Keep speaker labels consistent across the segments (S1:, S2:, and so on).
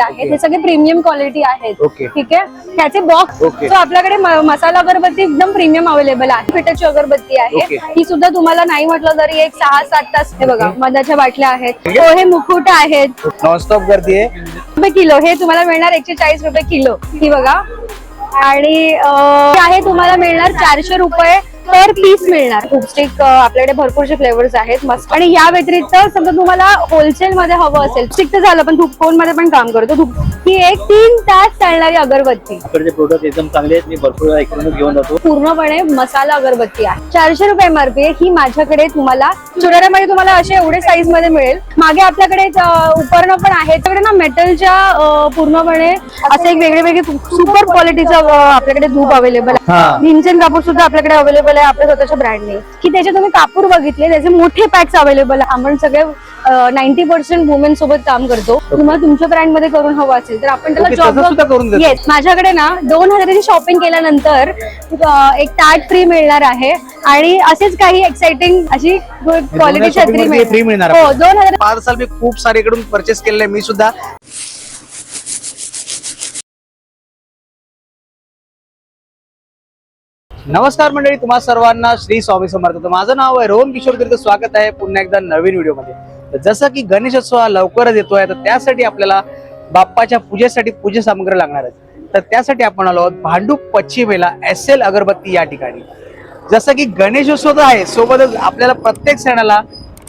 S1: आहेत हे सगळे प्रीमियम क्वालिटी आहेत. ठीक आहे? ह्याचे बॉक्स. सो आपल्याकडे मसाला अगरबत्ती एकदम प्रीमियम अवेलेबल आहे. फिटाची अगरबत्ती आहे. ही सुद्धा तुम्हाला नाही म्हटलं तरी एक सहा सात तास हे बघा. मधाच्या बाटल्या आहेत. हो मुकुट आहेत.
S2: नॉनस्टॉप गर्दी आहे.
S1: रुपये किलो हे तुम्हाला मिळणार एकशे चाळीस रुपये किलो. ही बघा. आणि आहे तुम्हाला मिळणार चारशे रुपये पर पीस मिळणार. स्टिक आपल्याकडे भरपूरचे फ्लेवर्स आहेत मस्त. आणि या व्यतिरिक्त समजा तुम्हाला होलसेल मध्ये हवं असेल स्टिक तर झालं पण धूपकोनमध्ये पण काम करतो धूप ही एक तीन तास चालणारी अगरबत्ती.
S3: आपल्याकडे प्रोडक्ट एकदम चांगले आहेत मी भरपूर घेऊन जातो.
S1: पूर्णपणे मसाला अगरबत्ती आहे. चारशे रुपये एमआरपी आहे ही माझ्याकडे तुम्हाला छोट्यामध्ये तुम्हाला असे एवढे साईजमध्ये मिळेल. मागे आपल्याकडे अं, उपकरणं पण आहेत त्याकडे ना मेटलच्या पूर्णपणे असं एक वेगळे वेगळे सुपर क्वालिटीचं आपल्याकडे धूप अवेलेबल आहे. भीमसेन कापूर सुद्धा आपल्याकडे अवेलेबल आहे. आपल्या स्वतःच्या ब्रँडने की त्याचे तुम्ही कापूर बघितले त्याचे मोठे पॅक्स अवेलेबल आहे. आपण सगळे नाईन्टी पर्सेंट वुमेन सोबत काम करतो. तुम्हाला तुमच्या ब्रँडमध्ये करून हवं असेल तर आपण
S2: तसं सुद्धा करून
S1: त्याला. येस माझ्याकडे ना दोन हजाराची शॉपिंग केल्यानंतर एक ताट फ्री मिळणार आहे. आणि असेच काही एक्साइटिंग अशी क्वालिटी छत्री
S2: मिळणार.
S1: हो. दोन हजार
S2: पार्सल मी खूप सारे इकडून परचेस केलेले आहे मी सुद्धा. नमस्कार मंडळी तुम्हा सर्वांना श्री स्वामी समर्थ. तर माझं नाव आहे रोहन किशोर तीर्थ. स्वागत आहे पुन्हा एकदा नवीन व्हिडिओमध्ये. तर जसं की गणेशोत्सव हा लवकरच येतोय तर त्यासाठी आपल्याला बाप्पाच्या पूजेसाठी पूजा सामग्री लागणार आहे तर त्यासाठी आपण आलो आहोत भांडूप पश्चिमेला एस एल अगरबत्ती या ठिकाणी. जसं की गणेशोत्सव तर आहे सोबतच आपल्याला प्रत्येक सणाला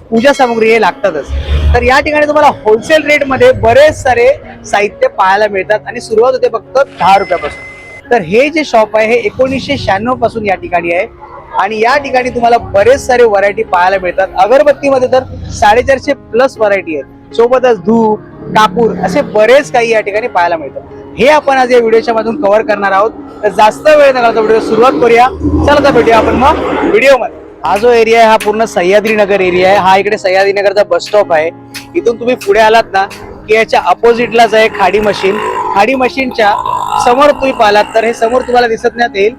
S2: पूजा सामग्री हे लागतातच. तर या ठिकाणी तुम्हाला होलसेल रेटमध्ये बरेच सारे साहित्य पाहायला मिळतात आणि सुरुवात होते फक्त दहा रुपयापासून. तर हे जे शॉप आहे हे एकोणीसशे शहाण्णवपासून या ठिकाणी आहे. आणि या ठिकाणी तुम्हाला बरेच सारे व्हरायटी पाहायला मिळतात. अगरबत्तीमध्ये तर साडेचारशे प्लस व्हरायटी आहेत. सोबतच धूप कापूर असे बरेच काही या ठिकाणी पाहायला मिळतात. हे आपण आज या व्हिडिओच्या मधून कव्हर करणार आहोत. तर जास्त वेळ न घालता व्हिडिओ सुरुवात करूया. चला तर भेटूया आपण मग व्हिडिओमध्ये हा जो एरिया आहे हा पूर्ण सह्याद्री नगर एरिया आहे. हा इकडे सह्याद्री नगरचा बस स्टॉप आहे. इथून तुम्ही पुढे आलात ना की याच्या अपोजिटलाच आहे खाडी मशीन खाडी मशीनच्या समोर तुम्ही पाहिलात तर हे समोर तुम्हाला दिसत येईल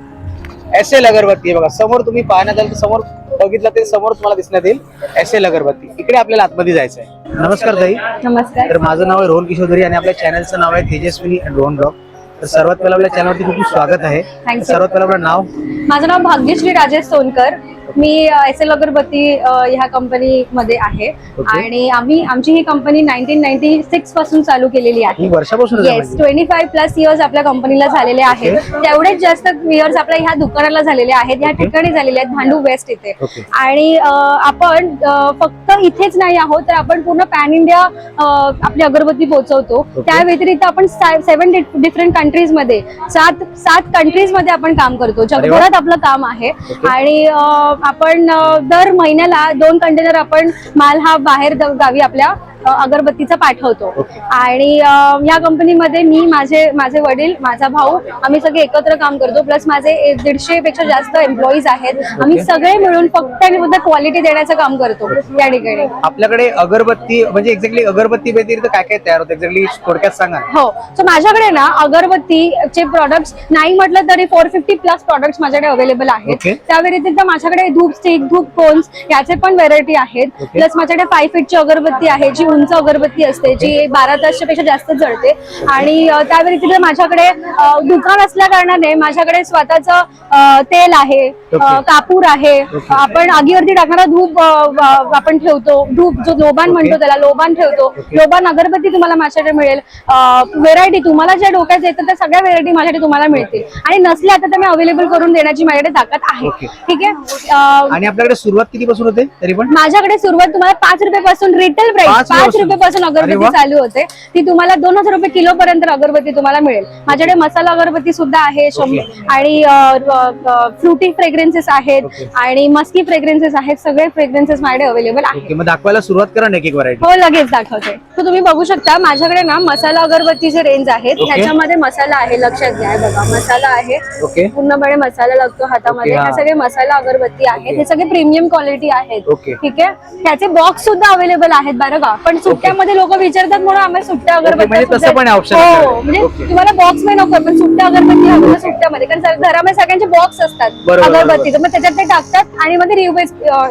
S2: एस एल अगरबत्ती आहे बघा. समोर तुम्ही पाहण्यात आलं तर समोर बघितलं ते समोर तुम्हाला दिसण्यात येईल एस एल अगरबत्ती इकडे आपल्याला आतमध्ये जायचं आहे. नमस्कार ताई.
S1: नमस्कार.
S2: तर माझं नाव आहे रोहन किशोरी आणि आपल्या चॅनलचं नाव आहे तेजस्विनी रोहन ब्लॉग तर सर्वात पहिला आपल्या चॅनलवरती खूप खूप स्वागत आहे. सर्वात पहिला आपलं नाव?
S1: माझं नाव भाग्यश्री राजेश सोनकर. मी एस एल अगरबत्ती ह्या कंपनी मध्ये आहे. आणि आम्ही आमची ही कंपनी नाईन्टीन नाईन्टी सिक्सपासून चालू केलेली आहे
S2: वर्षापासून
S1: yes twenty five plus years आपल्या कंपनीला झालेले आहेत तेवढेच जास्त इयर्स आपल्या ह्या दुकानाला झालेले आहेत ह्या. ठिकाणी झालेले आहेत भांडू वेस्ट इथे. आणि आपण फक्त इथेच नाही आहोत तर आपण पूर्ण पॅन इंडिया आपली अगरबत्ती पोहोचवतो. त्या व्यतिरिक्त आपण सेव्हन डिफरंट कंट्रीजमध्ये सात सात कंट्रीजमध्ये आपण काम करतो. जगभरात आपलं काम आहे. आणि आपण दर महिन्याला दोन कंटेनर आपण माल हा बाहेर गावी आपल्या अगरबत्तीचा पाठवतो. आणि या कंपनीमध्ये मी माझे माझे वडील माझा भाऊ आम्ही सगळे एकत्र काम करतो प्लस माझे दीडशे पेक्षा जास्त एम्प्लॉईज आहेत आम्ही. सगळे मिळून फक्त आणि फक्त क्वालिटी देण्याचं काम करतो या ठिकाणी
S2: आपल्याकडे अगरबत्ती म्हणजे एक्झॅक्टली अगरबत्ती व्यतिरिक्त काय काय तयार होतं एक्झॅक्टली थोडक्यात सांगा.
S1: हो सो माझ्याकडे ना अगरबत्तीचे प्रोडक्ट्स नाही म्हटलं तरी फोर फिफ्टी प्लस प्रोडक्ट्स माझ्याकडे अवेलेबल आहेत. त्या व्यतिरिक्त माझ्याकडे धूप स्टिक धूप कोन्स याचे पण व्हेरायटी आहेत. प्लस माझ्याकडे फाय फीटची अगरबत्ती आहे जी उंच अगरबत्ती असते जी बारा तासच्या पेक्षा जास्त जळते. आणि अ, त्या व्यतिरिक्त माझ्याकडे दुकान असल्या कारणाने माझ्याकडे स्वतःचं तेल आहे. कापूर आहे. आपण आगीवरती टाकणारा धूप आपण ठेवतो. धूप जो लोबान. म्हणतो त्याला लोबान ठेवतो. लोबान अगरबत्ती तुम्हाला माझ्याकडे मिळेल. व्हेरायटी तुम्हाला ज्या डोक्यात येतं त्या सगळ्या व्हेरायटी माझ्याकडे तुम्हाला मिळतील. आणि नसल्या तर मी अवेलेबल करून देण्याची माझ्याकडे ताकद आहे. ठीक आहे?
S2: आणि आपल्याकडे सुरुवात कितीपासून होते? तरी पण?
S1: माझ्याकडे सुरुवात तुम्हाला पाच रुपयापासून रिटेल प्राइस
S2: पाच रुपयापासून?
S1: अगरबत्ती. चालू होते ती तुम्हाला दोन हजार रुपये किलो पर्यंत अगरबत्ती तुम्हाला मिळेल माझ्याकडे मसाला अगरबत्ती सुद्धा आहे. आणि फ्रुटी फ्रेग्रन्सेस आहेत. आणि मस्की फ्रेग्रन्सेस आहेत सगळे फ्रेग्रन्सेस माझ्याकडे अवेलेबल आहेत
S2: दाखवायला सुरुवात करा एक एक व्हरायटी
S1: हो लगेच दाखवते तर तुम्ही बघू शकता माझ्याकडे ना मसाला अगरबत्तीचे रेंज आहेत
S2: Okay.
S1: ह्याच्यामध्ये मसाला आहे लक्षात घ्या बघा मसाला आहे पूर्णपणे मसाला लागतो हातामध्ये
S2: हा.
S1: सगळे मसाला अगरबत्ती आहेत. हे सगळे प्रीमियम क्वालिटी आहेत. ठीक आहे ह्याचे बॉक्स सुद्धा अवेलेबल आहेत बरं का पण सुट्ट्यामध्ये लोक विचारतात म्हणून आम्ही सुट्ट्या अगरबत्त्या
S2: म्हणजे तसं पण option
S1: हो. म्हणजे
S2: Okay.
S1: तुम्हाला बॉक्स नाही नको पण सुट्ट्या अगरबत्ती हवी सुट्ट्यामध्ये. कारण सग- घरामध्ये सगळ्यांचे बॉक्स असतात
S2: बरोबर,
S1: अगरबत्तीचे मग त्याच्यात ते टाकतात आणि मग ते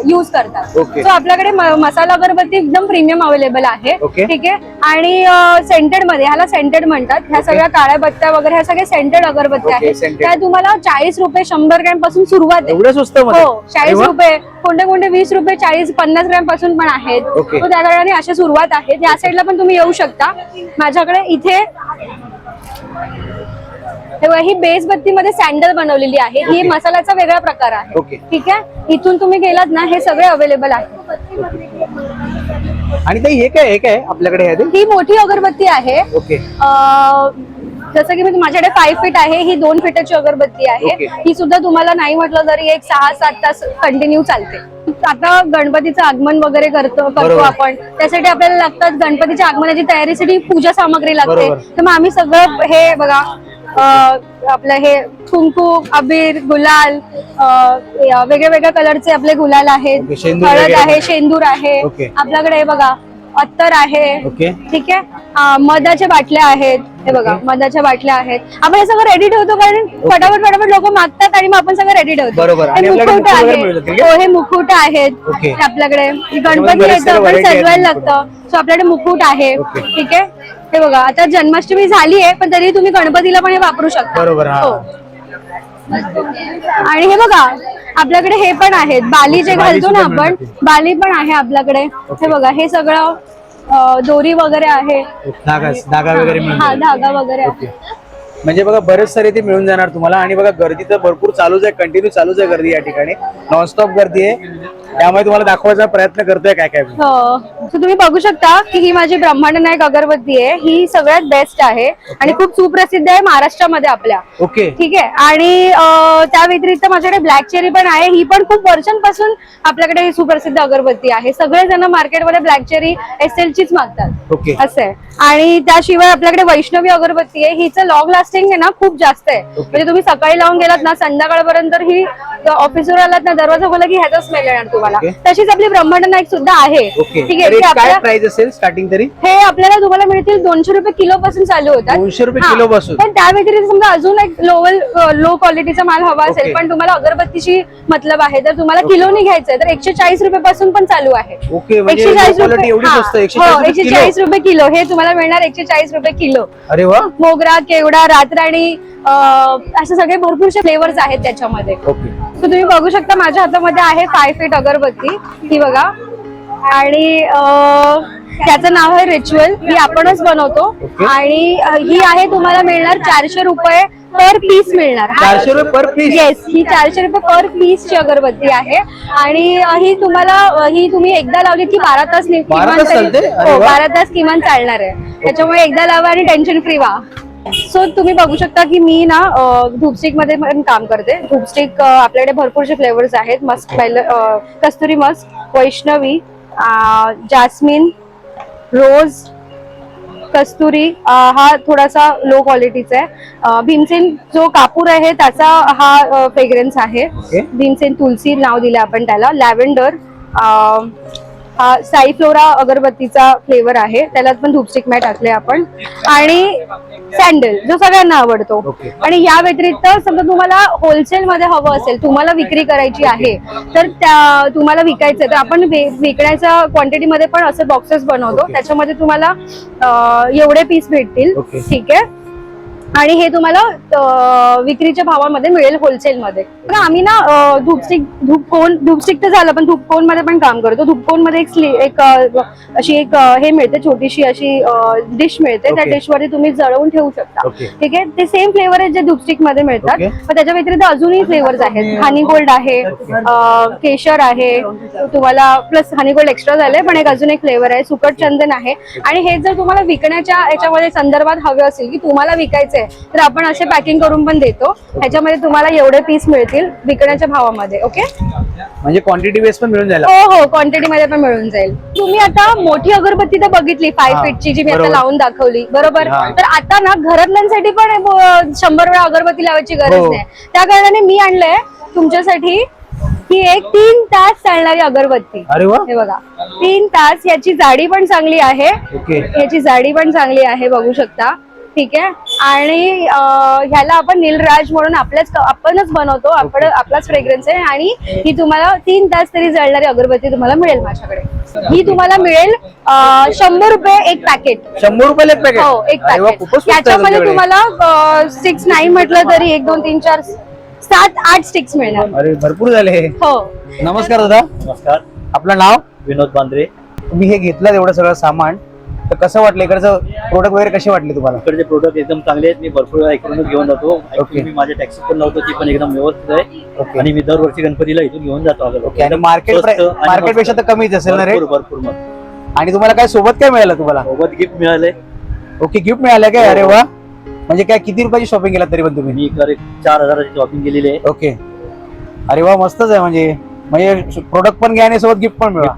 S1: युज करतात.
S2: Okay.
S1: सो आपल्याकडे म- मसाला अगरबत्ती एकदम प्रीमियम अवेलेबल आहे.
S2: Okay.
S1: ठीक आहे? आणि सेंटेडमध्ये ह्याला सेंटेड म्हणतात. ह्या सगळ्या काळ्या बत्त्या वगैरे ह्या सगळ्या सेंटेड अगरबत्त्या
S2: Okay,
S1: आहेत.
S2: scented.
S1: त्या तुम्हाला चाळीस रुपये शंभर ग्रॅमपासून सुरुवात आहे.
S2: एवढं स्वस्त मध्ये?
S1: हो चाळीस. रुपये. कोणते कोणते? वीस रुपये चाळीस पन्नास ग्रॅमपासून पण आहेत.
S2: Okay.
S1: त्या कारणाने अशा सुरुवात आहेत या साईडला पण तुम्ही येऊ शकता. माझ्याकडे इथे हे बेस बत्ती मध्ये सँडल बनवलेली आहे. ही. मसाल्याचा वेगळा प्रकार आहे. ठीक आहे? इथून तुम्ही गेलात ना हे सगळे अवेलेबल आहे.
S2: आणि हे काय हे काय आपल्याकडे आहे ते?
S1: ही मोठी अगरबत्ती आहे.
S2: ओके
S1: जसं की माझ्याकडे फाईव्ह फीट आहे ही दोन फीटाची अगरबत्ती आहे. ही सुद्धा तुम्हाला नाही म्हटलं तरी एक सहा सात तास कंटिन्यू चालते. आता गणपतीचं आगमन वगैरे करतो करतो
S2: बरोबर.
S1: आपण त्यासाठी आपल्याला लागतात गणपतीच्या आगमनाची तयारीसाठी पूजा सामग्री लागते
S2: बरोबर.
S1: तर मग आम्ही सगळं हे बघा अं, आपलं हे कुंकू अबीर गुलाल वेगळ्या वेगळ्या कलरचे आपले गुलाल आहेत
S2: शेंदूर
S1: हळद
S2: वगैरे
S1: आहे. शेंदूर आहे. आपल्याकडे हे बघा अत्तर आहे
S2: ओके
S1: ठीक आहे मधाच्या बाटल्या आहेत हे बघा. मधाच्या बाटल्या आहेत आपण हे सगळं रेडी ठेवतो कारण फटाफट फटाफट लोक मागतात आणि मग आपण सगळं रेडी ठेवतो
S2: बरोबर. आणि
S1: हे
S2: आपल्याकडे
S1: मुखवटे
S2: वगैरे
S1: आहे
S2: मिळतात, ठीक आहे?
S1: हो हे मुखवट आहेत. हे आपल्याकडे गणपती येतं
S2: सारे
S1: पण
S2: variety आहेत
S1: सजवायला. लागतं सो आपल्याकडे मुकुट आहे. ठीक आहे हे बघा आता जन्माष्टमी झाली आहे पण तरी तुम्ही गणपतीला पण हे वापरू शकता
S2: बरोबर, हा.
S1: हो. आणि हे बघा आपल्याकडे हे पण आहेत. बाली जे घालतो ना आपण. बाली पण आहे आपल्याकडे. हे बघा हे सगळं दोरी वगैरे आहे.
S2: धागा धागा वगैरे
S1: हा. धागा आहे.
S2: म्हणजे बघा बरेच सारे ते मिळून जाणार तुम्हाला. आणि बघा गर्दी तर भरपूर चालूच आहे कंटिन्यू चालूच आहे गर्दी या ठिकाणी. नॉनस्टॉप गर्दी आहे. त्यामुळे तुम्हाला दाखवायचा प्रयत्न करतोय काय काय.
S1: हो. So तुम्ही बघू शकता की ही माझी ब्रह्मांड नायक अगरबत्ती आहे. ही सगळ्यात बेस्ट आहे. आणि खूप सुप्रसिद्ध आहे महाराष्ट्रामध्ये आपल्या.
S2: ओके.
S1: ठीक आहे? आणि त्या व्यतिरिक्त माझ्याकडे ब्लॅक चेरी पण आहे. ही पण खूप वर्षांपासून आपल्याकडे ही सुप्रसिद्ध अगरबत्ती आहे. सगळे जण मार्केटमध्ये ब्लॅक चेरी एस एल चीच मागतात.
S2: ओके.
S1: असं आहे. आणि त्याशिवाय आपल्याकडे वैष्णवी अगरबत्ती आहे. हिचं लॉंग लास्टिंग आहे ना खूप जास्त आहे. म्हणजे तुम्ही सकाळी लावून गेलात ना संध्याकाळपर्यंत ही ऑफिसवर आलात ना दरवाजा खोला की ह्याचा स्मेल येणार तुम्हाला. तशीच आपली ब्रह्मांड नाईक सुद्धा आहे. ठीक आहे?
S2: काय प्राइस असेल स्टार्टिंग तरी?
S1: हे आपल्याला तुम्हाला मिळतील दोनशे रुपये किलो पासून चालू होतात.
S2: 200 रुपये. किलो पासून?
S1: पण त्या व्यतिरिक्त समजा अजून एक लोवल लो क्वालिटीचा माल हवा असेल. पण तुम्हाला अगरबत्तीची मतलब आहे. तर तुम्हाला किलोनी घ्यायचंय तर एकशे चाळीस रुपये पासून पण चालू आहे.
S2: ओके म्हणजे
S1: एकशे चाळीस रुपये हा.
S2: स्वस्त एकशे चाळीस रुपये किलो.
S1: रुपये हे तुम्हाला मिळणार एकशे चाळीस रुपये किलो.
S2: अरे वा.
S1: मोगरा केवडा रातराणी असे सगळे भरपूरसे फ्लेवर्स आहेत त्याच्यामध्ये. तुम्ही बघू शकता माझ्या हातामध्ये आहे फाय फीट अगरबत्ती. ही बघा. आणि त्याचं नाव आहे रिच्युअल ही आपणच बनवतो. आणि ही आहे तुम्हाला मिळणार चारशे रुपये पर पीस मिळणार.
S2: चारशे रुपये पर पीस
S1: येस ही चारशे रुपये पर पीस ची अगरबत्ती आहे. आणि ही तुम्हाला ही तुम्ही एकदा लावली की बारा तास नि-
S2: बारा
S1: किमान
S2: तास
S1: तरी-
S2: चालते? अरे
S1: हो
S2: वा.
S1: बारा तास किमान चालणार आहे. त्याच्यामुळे एकदा लावा आणि टेन्शन फ्री व्हा. सो तुम्ही बघू शकता की मी ना धूपस्टिकमध्ये पण काम करते. धूपस्टिक आपल्याकडे भरपूरसे फ्लेवर्स आहेत. मस्क कस्तुरी मस्क वैष्णवी जास्मिन रोज कस्तुरी हा थोडासा लो क्वालिटीचा आहे. भीमसेन जो कापूर आहे त्याचा हा फ्रेग्रन्स आहे.
S2: Okay.
S1: भीमसेन तुलसी नाव दिलं आपण त्याला. लॅव्हेंडर हा साई फ्लोरा अगरबत्तीचा फ्लेवर आहे. त्याला पण धूपस्टिक मॅट टाकले आपण. आणि सँडल जो सगळ्यांना आवडतो. आणि या व्यतिरिक्त समजा तुम्हाला होलसेल मध्ये हवं असेल तुम्हाला विक्री करायची आहे तर त्या तुम्हाला विकायचं तर आपण विकण्याच्या क्वांटिटी मध्ये पण असे बॉक्सेस बनवतो. त्याच्यामध्ये तुम्हाला एवढे पीस भेटतील. ठीक आहे. आणि हे तुम्हाला विक्रीच्या भावामध्ये मिळेल होलसेल मध्ये. पण आम्ही ना धूपस्टिक धूप कोन धूपस्टिक तर झालं पण धूप कोनमध्ये पण काम करतो. धूप कोनमध्ये एक स्ली- एक अं, अशी एक हे मिळते छोटीशी अशी डिश मिळते. त्या
S2: Okay.
S1: डिश वरती तुम्ही जळवून ठेवू शकता. ठीक आहे? ते सेम फ्लेवर आहेत जे धूपस्टिकमध्ये मिळतात. पण त्याच्या व्यतिरिक्त अजूनही फ्लेवर्स आहेत. हनी गोल्ड आहे केशर आहे तुम्हाला प्लस हनी गोल्ड एक्स्ट्रा झाले पण एक अजून एक फ्लेवर आहे सुकट चंदन आहे. आणि हे जर तुम्हाला विकण्याच्या याच्यामध्ये संदर्भात हवे असेल की तुम्हाला विकायचे तर आपण असे पॅकिंग करून पण देतो. ह्याच्यामध्ये तुम्हाला एवढे पीस मिळतील विकण्याच्या भावामध्ये ओके
S2: म्हणजे क्वांटिटी बेस पण मिळून जायला
S1: हो हो क्वांटिटी मध्ये पण मिळून जाईल. तुम्ही आता मोठी अगरबत्ती तर बघितली फाय फीटची जी मी आता. लावून दाखवली बरोबर. तर आता ना घरातल्यांसाठी पण शंभर वेळा अगरबत्ती लावायची गरज
S2: हो.
S1: नाही. त्या कारणाने मी आणलंय तुमच्यासाठी ही एक तीन तास चालणारी अगरबत्ती.
S2: अरे वा.
S1: हे बघा तीन तास याची जाडी पण चांगली आहे. याची जाडी पण चांगली आहे बघू शकता. ठीक आहे? आणि ह्याला आपण नीलराज म्हणून आपल्याच आपणच बनवतो. आपण आपलाच फ्रेग्रन्स आहे आणि ही तुम्हाला तीन तास तरी जळणारी अगरबत्ती तुम्हाला मिळेल माझ्याकडे. ही तुम्हाला मिळेल शंभर रुपये एक पॅकेट
S2: शंभर एक पॅकेट
S1: हो एक पॅकेट याच्यामध्ये. तुम्हाला सिक्स नाही म्हटलं तरी एक दोन तीन चार सात आठ स्टिक्स मिळणार.
S2: अरे भरपूर झाले.
S1: हो.
S2: नमस्कार दादा.
S3: नमस्कार.
S2: आपलं नाव?
S3: विनोद बांद्रे.
S2: तुम्ही हे घेतलं एवढं सगळं सामान. तर कसं वाटलं? इकडचं प्रोडक्ट वगैरे कसे वाटले तुम्हाला?
S3: इकडचे प्रोडक्ट एकदम चांगले आहेत. मी भरपूर वेळा इकडूनच घेऊन जातो. Actually मी माझ्या टॅक्सी पण लावतो ती पण एकदम व्यवस्थित आहे. आणि मी दरवर्षी गणपतीला इथून घेऊन जातो
S2: ओके आणि मार्केट मार्केटपेक्षा तर कमीच असेल ना रेट
S3: भरपूर मग
S2: आणि तुम्हाला काय सोबत काय मिळालं तुम्हाला?
S3: सोबत गिफ्ट मिळाले.
S2: ओके गिफ्ट मिळालं काय? अरे वा. म्हणजे काय किती रुपयाची शॉपिंग केला तरी पण तुम्ही?
S3: मी कर चार हजाराची शॉपिंग केलेली आहे.
S2: ओके अरे वा मस्तच आहे म्हणजे. म्हणजे प्रोडक्ट पण घ्या आणि सोबत गिफ्ट पण मिळवा.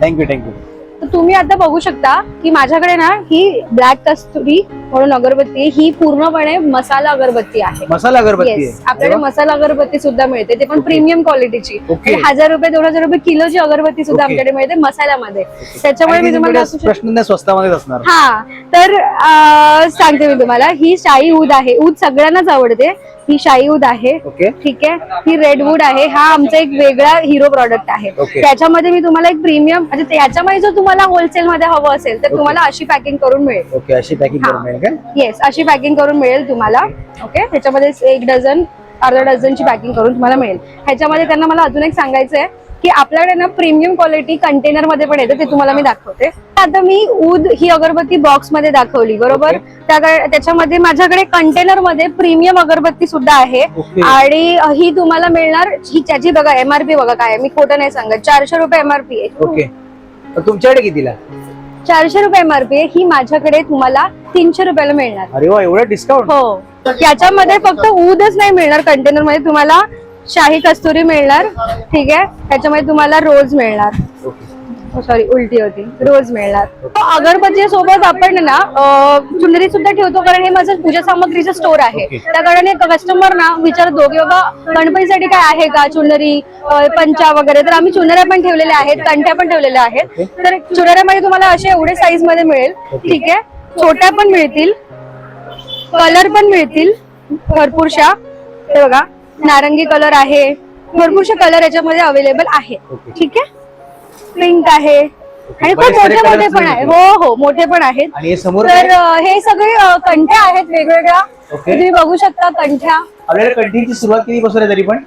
S2: थँक्यू थँक्यू
S1: तर तुम्ही आता बघू शकता की माझ्याकडे ना ही ब्लॅक कस्तुरी म्हणून अगरबत्ती. ही पूर्णपणे मसाला अगरबत्ती आहे
S2: मसाला अगरबत्ती
S1: Yes, आपल्याकडे. मसाला अगरबत्ती सुद्धा मिळते ते पण प्रीमियम क्वालिटीची. म्हणजे हजार रुपये दोन हजार रुपये किलोची अगरबत्ती सुद्धा. आमच्याकडे मिळते मसाल्यामध्ये त्याच्यामुळे मी तुम्हाला शकते.
S2: प्रश्न स्वस्तामध्येच असणार
S1: हा तर अं, सांगते मी तुम्हाला ही शाही ऊद आहे ऊद सगळ्यांनाच आवडते ही शाही ऊद आहे
S2: ओके
S1: ठीक आहे ही रेडवूड आहे हा आमचा एक वेगळा हिरो प्रॉडक्ट आहे
S2: Okay.
S1: त्याच्यामध्ये मी तुम्हाला एक प्रीमियम म्हणजे त्याच्यामध्ये जर तुम्हाला होलसेल मध्ये हवं असेल तर
S2: Okay.
S1: तुम्हाला अशी पॅकिंग करून मिळेल
S2: ओके अशी पॅकिंग
S1: हा.
S2: करून काय
S1: येस अशी पॅकिंग करून मिळेल तुम्हाला ओके त्याच्यामध्ये एक डझन अर्धा डझनची पॅकिंग करून तुम्हाला मिळेल. ह्याच्यामध्ये त्यांना मला अजून एक सांगायचं आहे की आपल्याकडे ना प्रीमियम क्वालिटी कंटेनरमध्ये पण येते ते तुम्हाला मी दाखवते. आता मी ऊद ही अगरबत्ती बॉक्समध्ये दाखवली बरोबर? त्या त्याच्यामध्ये माझ्याकडे कंटेनरमध्ये प्रीमियम अगरबत्ती सुद्धा आहे. आणि ही तुम्हाला मिळणार ही त्याची बघा एमआरपी बघा काय आहे. मी खोटं नाही सांगत चारशे रुपये एमआरपी आहे.
S2: तुमच्याकडे कितीला?
S1: चारशे रुपये एमआरपी आहे. ही माझ्याकडे तुम्हाला तीनशे रुपयाला मिळणार.
S2: अरे वा एवढं डिस्काउंट
S1: हो. याच्यामध्ये फक्त ऊदच नाही मिळणार कंटेनरमध्ये तुम्हाला शाही कस्तुरी मिळणार. ठीक आहे? त्याच्यामध्ये तुम्हाला रोज मिळणार. सॉरी उलटी होती. रोज मिळणार. अगरबत्ती सोबत आपण ना अं, चुनरी सुद्धा ठेवतो कारण हे माझं पूजा सामग्रीचं स्टोर आहे. त्या कारणाने कस्टमर ना विचारतो की बाबा गणपतीसाठी काय आहे का चुनरी पंचा वगैरे. तर आम्ही चुनऱ्या पण ठेवलेल्या आहेत कंठ्या पण ठेवलेल्या आहेत. तर चुनऱ्यामध्ये तुम्हाला असे एवढे साईजमध्ये मिळेल. ठीक आहे? छोट्या पण मिळतील कलर पण मिळतील भरपूरशा. हे बघा नारंगी कलर आहे. भरपूरशे कलर याच्यामध्ये अवेलेबल आहे.
S2: Okay.
S1: ठीक आहे? पिंक आहे. आणि खूप
S2: बरेच सारे
S1: मोठे मोठे
S2: colours
S1: पण आहे. हो हो मोठे पण आहेत.
S2: आणि हे समोर
S1: तर
S2: काय?
S1: अं, हे सगळे अं, कंठ्या आहेत वेगवेगळ्या.
S2: Okay.
S1: तुम्ही बघू शकता कंठ्या.
S2: आपल्याकडे कंटिन्यूची सुरुवात किती पासून आहे तरी पण?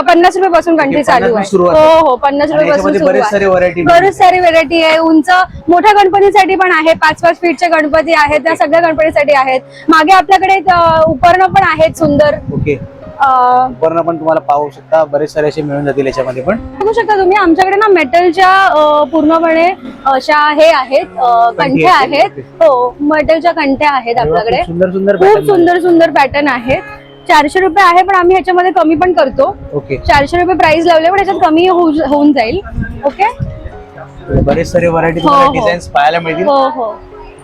S1: पन्नास रुपये पासून
S2: Okay,
S1: चालू
S2: 50
S1: आहे.
S2: सुरुवात
S1: हो
S2: आहे.
S1: हो पन्नास
S2: आणि
S1: रुपये पासून
S2: याच्यामध्ये बरेच. सारे व्हरायटी
S1: बरेच सारी व्हेरायटी आहे. उंच मोठ्या गणपतीसाठी पण आहे पाच पाच फीटचे गणपती आहेत त्या सगळ्या गणपतीसाठी आहेत. मागे आपल्याकडे अं, उपकरणं पण आहेत सुंदर.
S2: ओके वर्ण पण तुम्हाला पाहू शकता बरेच सारे असे मिळून जातील याच्यामध्ये पण.
S1: बघू शकता तुम्ही आमच्याकडे ना मेटलच्या पूर्णपणे अशा हे आहेत अं, कंठ्या
S2: आहेत.
S1: हो मेटलच्या कंठ्या आहेत आपल्याकडे.
S2: खूप सुंदर सुंदर
S1: खूप सुंदर सुंदर पॅटर्न आहेत चारशे रुपये आहे पण आम्ही ह्याच्यामध्ये कमी पण करतो.
S2: ओके.
S1: चारशे रुपये प्राइस लावले पण ह्याच्यात कमी होऊ- होऊन जाईल. ओके?
S2: बरेच सारे व्हरायटी
S1: हो,
S2: तुम्हाला
S1: हो.
S2: डिझाईन्स पाहायला मिळतील.
S1: हो हो.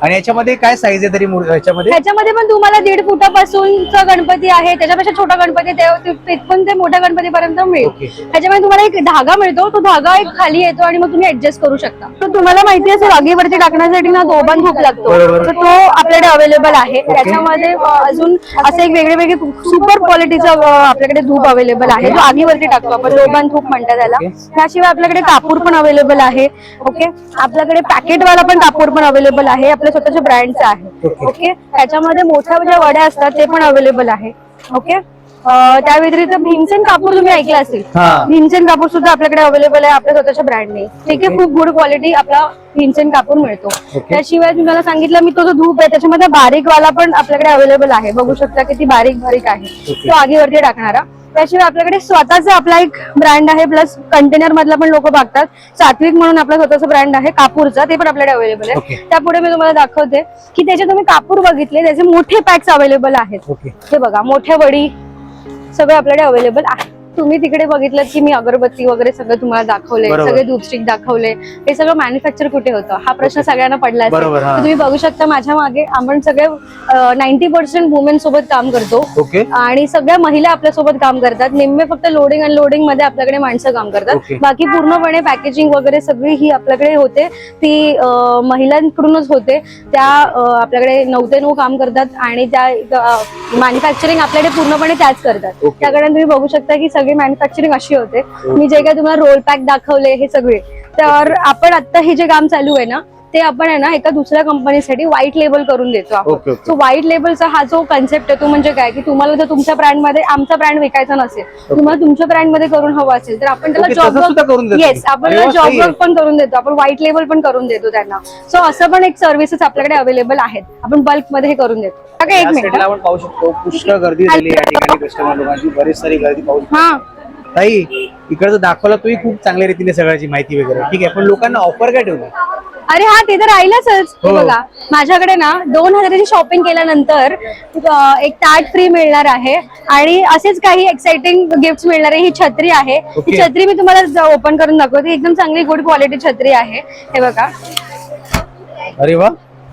S2: आणि याच्यामध्ये काय साईज आहे तरी याच्यामध्ये?
S1: ह्याच्यामध्ये पण तुम्हाला दीड फुटापासूनचा गणपती आहे त्याच्यापेक्षा छोटा गणपती ते- ते- तिथून ते मोठ्या गणपतीपर्यंत मिळेल.
S2: ओके.
S1: ह्याच्यामध्ये तुम्हाला एक धागा मिळतो तो धागा एक खाली येतो आणि मग तुम्ही ऍडजस्ट करू शकता. तर तुम्हाला माहिती असेल आगीवरती टाकण्यासाठी ना दोबन खूप लागतो.
S2: बरोबर.
S1: तर तो आपल्याकडे अवेलेबल आहे. त्याच्यामध्ये अ, अजून असं एक वेगळे वेगळे सुपर क्वालिटीचं आपल्याकडे धूप अवेलेबल आहे. जो आगीवरती टाकतो आपण दोबन धूप म्हणतात त्याला.
S2: ओके.
S1: त्याशिवाय आपल्याकडे कापूर पण अवेलेबल आहे. ओके आपल्याकडे पॅकेटवाला पण कापूर पण अवेलेबल आहे. आपल्या स्वतःच्या ब्रँडचा आहे.
S2: ओके.
S1: त्याच्यामध्ये मोठ्या ज्या वड्या असतात ते पण अवेलेबल आहे. ओके? त्या व्यतिरिक्त भीमसेन कापूर तुम्ही ऐकलं असेल. भीमसेन कापूर सुद्धा आपल्याकडे अवेलेबल आहे आपल्या स्वतःच्या ब्रँडने. ठीक आहे? खूप गुड क्वालिटी आपला भीमसेन कापूर मिळतो. त्याशिवाय तुम्हाला सांगितलं मी तो जो धूप आहे त्याच्यामध्ये बारीक वाला पण आपल्याकडे अवेलेबल आहे. बघू शकता किती बारीक बारीक आहे. तो आगीवरती टाकणारा. त्याशिवाय आपल्याकडे स्वतःचा आपला एक ब्रँड आहे प्लस कंटेनर मधला पण लोक बघतात. सात्विक म्हणून आपला स्वतःचा ब्रँड आहे कापूरचा ते पण आपल्याकडे अवेलेबल. आहे. त्यापुढे मी तुम्हाला दाखवते की त्याचे तुम्ही कापूर बघितले त्याचे मोठे पॅक्स अवेलेबल आहेत.
S2: ओके
S1: हे बघा मोठ्या वडी सगळं आपल्याकडे अवेलेबल आहे. तुम्ही तिकडे बघितलं की मी अगरबत्ती वगैरे सगळं तुम्हाला दाखवले. सगळे धूपस्टिक दाखवले हे सगळं मॅन्युफॅक्चर कुठे होतं? हा प्रश्न सगळ्यांना पडला तुम्ही बघू शकता माझ्या मागे आपण सगळे नाईन्टी पर्सेंट वुमेन सोबत काम करतो. आणि सगळ्या महिला आपल्यासोबत काम करतात. निम्मे फक्त लोडिंग अनलोडिंगमध्ये आपल्याकडे माणसं काम. करतात. बाकी पूर्णपणे पॅकेजिंग वगैरे सगळी ही आपल्याकडे होते. ती महिलांकडूनच होते. त्या आपल्याकडे नऊ ते नऊ काम करतात. आणि त्या मॅन्युफॅक्चरिंग आपल्याकडे पूर्णपणे त्याच करतात.
S2: Okay.
S1: त्याकडे तुम्ही बघू शकता की सगळी मॅन्युफॅक्चरिंग अशी होते. मी जे काही तुम्हाला रोल पॅक दाखवले हे सगळे. तर आपण आता हे जे काम चालू आहे ना ते आपण आहे ना एका दुसऱ्या कंपनीसाठी व्हाईट लेबल करून देतो आपण. सो व्हाईट लेबलचा हा जो कन्सेप्ट आहे तो म्हणजे काय? की तुम्हाला जर तुमच्या ब्रँडमध्ये आमचा ब्रँड विकायचा नसेल तुम्हाला तुमच्या ब्रँडमध्ये करून हवं असेल तर आपण त्याला जॉब
S2: तसं सुद्धा करून देतो.
S1: येस. आपण जॉब. वर्क पण करून देतो. आपण व्हाईट लेबल पण करून देतो त्यांना. सो असं पण एक सर्व्हिसेस आपल्याकडे अवेलेबल आहेत. आपण बल्कमध्ये हे करून देतो. एक मिनिट
S2: आपण पाहू शकतो. पुष्कळ गर्दी झाली या ठिकाणी कस्टमर लोकांची. बरीच सारी गर्दी पाहू शकतो.
S1: हा.
S2: ताई इकडचं दाखवलं तुम्ही खूप चांगल्या रीतीने सगळ्याची माहिती वगैरे. ठीक आहे पण लोकांना ऑफर काय ठेवलं
S1: अरे हा ते तर राहिलंच हे. बघा माझ्याकडे ना दोन हजाराची शॉपिंग केल्यानंतर अं, एक ताट फ्री मिळणार आहे. आणि असेच काही एक्साइटिंग गिफ्ट मिळणार आहे. ही छत्री आहे.
S2: Okay.
S1: ही छत्री मी तुम्हाला ओपन करून दाखवते. एकदम चांगली गुड क्वालिटी छत्री आहे. हे बघा.
S2: अरे वा.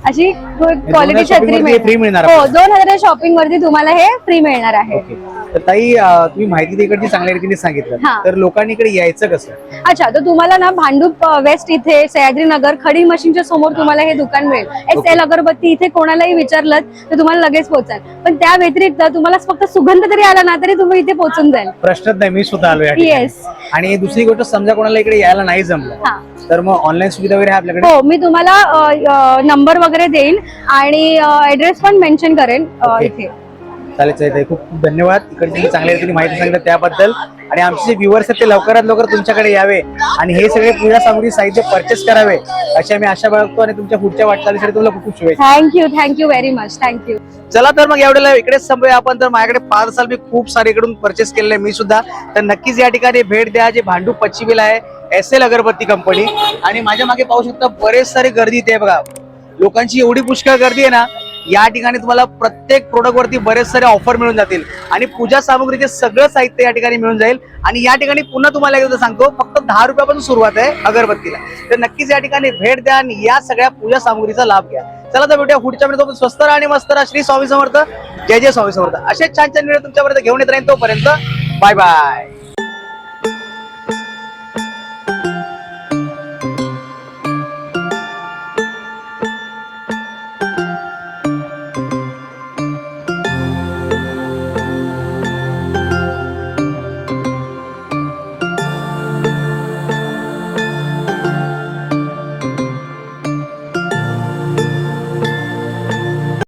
S1: अशी गुड क्वालिटी
S2: shopping
S1: छत्री
S2: वरती हे free मिळणार
S1: हो. दोन हजार शॉपिंग वरती तुम्हाला हे फ्री मिळणार आहे.
S2: ओके तर ताई तुम्ही माहिती तिकडची चांगल्या रीतीने सांगितलं. तर लोकांनी इकडे यायचं कसं?
S1: अच्छा तर तुम्हाला ना भांडूप वेस्ट इथे सह्याद्री नगर खडी मशीनच्या समोर तुम्हाला हे दुकान मिळेल. एस एल अगरबत्ती इथे कोणालाही विचारलं तर तुम्हाला लगेच पोहोचाल. पण त्या व्यतिरिक्त तुम्हाला फक्त सुगंध जरी आला ना तरी तुम्ही इथे पोहोचून जाईल
S2: प्रश्नच नाही मी स्वतः आलो या ठिकाणी.
S1: Yes.
S2: आणि दुसरी गोष्ट समजा कोणाला इकडे यायला नाही जमलं तर मग ऑनलाईन सुविधा वगैरे आपल्याकडे?
S1: हो मी तुम्हाला नंबर वगैरे देईन आणि ऍड्रेस पण मेन्शन करेन. इथे.
S2: चालेल चालेल. खूप खूप धन्यवाद. इकडची तुम्ही चांगल्या रीतीने माहिती सांगितलं त्याबद्दल. आणि आमचे जे व्ह्युअर्स आहेत ते लवकरात लवकर तुमच्याकडे यावे. आणि हे सगळे पूजा सामग्री साहित्य परचेस करावे. अशी आम्ही आशा बाळगतो आणि तुमच्या पुढच्या वाटचालीसाठी तुम्हाला खूप खूप शुभेच्छा.
S1: Thank you thank you very much thank you
S2: चला तर मग एवढ्याला इकडेच संपूया आपण. तर माझ्याकडे पाच साल मी खूप सारे इकडून परचेस केलेले मी सुद्धा. तर नक्कीच या ठिकाणी भेट द्या. जे भांडूप पश्चिमेला आहे एस एल अगरबत्ती कंपनी आणि माझ्या मागे पाहू शकता बरेच सारे गर्दी इथे बघा. लोकांची एवढी पुष्कळ गर्दी आहे ना या ठिकाणी तुम्हाला प्रत्येक प्रोडक्ट वरती बरेच सारे ऑफर मिळून जातील. आणि पूजा सामग्रीचे सगळं साहित्य या ठिकाणी मिळून जाईल. आणि या ठिकाणी पुन्हा तुम्हाला एकदा सांगतो फक्त दहा रुपयापासून सुरुवात आहे अगरबत्तीला. तर नक्कीच या ठिकाणी भेट द्या आणि या सगळ्या पूजा सामग्रीचा लाभ घ्या. चला तर भेटूया पुढच्या मिनिट स्वस्त आणि मस्त राहा श्री स्वामी समर्थ. जय जय स्वामी समर्थ. असेच छान छान व्हिडिओ तुमच्यापर्यंत घेऊन येत राहील तोपर्यंत. Bye bye